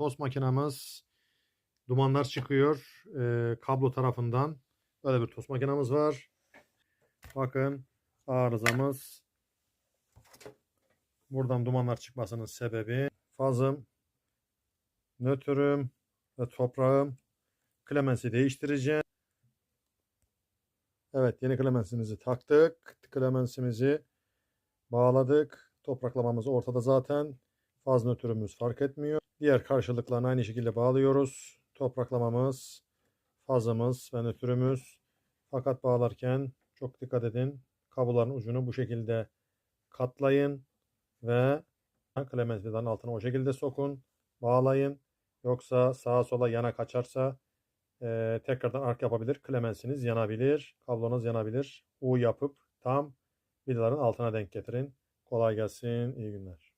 tost makinamız dumanlar çıkıyor e, kablo tarafından. Böyle bir tost makinamız var. Bakın arızamız. Buradan dumanlar çıkmasının sebebi fazım, nötrüm ve toprağım. Klemensi değiştireceğim. Evet yeni klemensimizi taktık. Klemensimizi bağladık. Topraklamamız ortada zaten. Faz nötrümüz fark etmiyor. Diğer karşılıklarını aynı şekilde bağlıyoruz. Topraklamamız, fazımız ve nötrümüz. Fakat bağlarken çok dikkat edin. Kabloların ucunu bu şekilde katlayın ve klemens vidanın altına o şekilde sokun. Bağlayın. Yoksa sağa sola yana kaçarsa e, tekrardan ark yapabilir. Klemensiniz yanabilir. Kablonuz yanabilir. U yapıp tam vidaların altına denk getirin. Kolay gelsin. İyi günler.